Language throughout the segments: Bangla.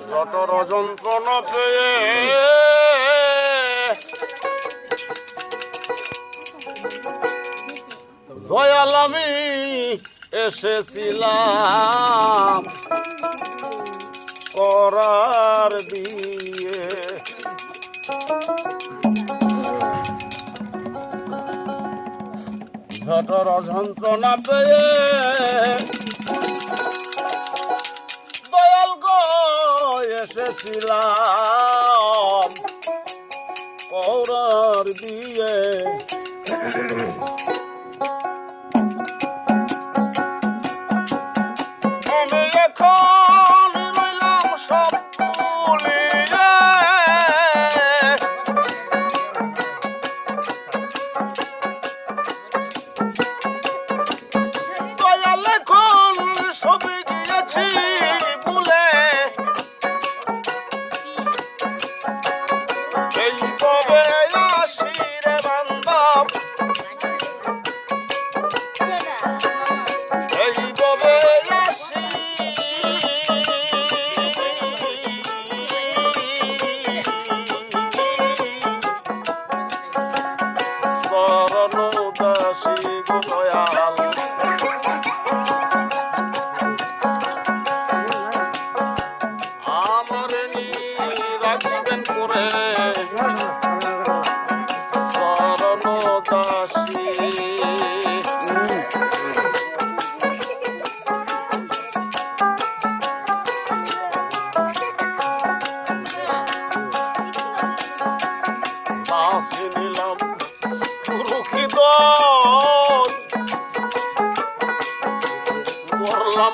জটর যন্ত্রণা পেয়ে দয়াল আমি এসেছিলাম করার দিয়ে। ঝটর যন্ত্রণা পেয়ে এসেছিলাম করার দিয়ে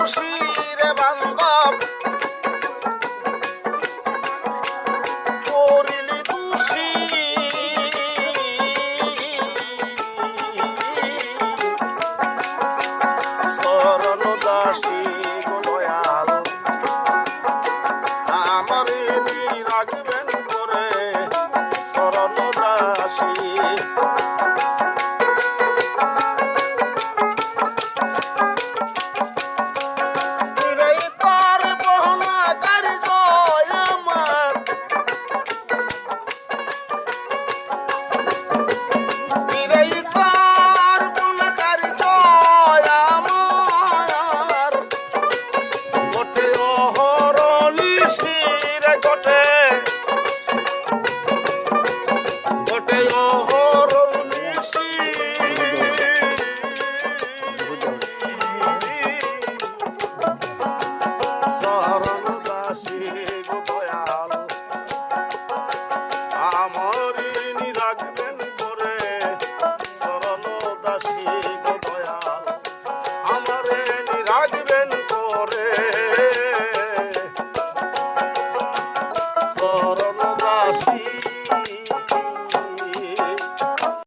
খুশি রে বান্ধব। 对呀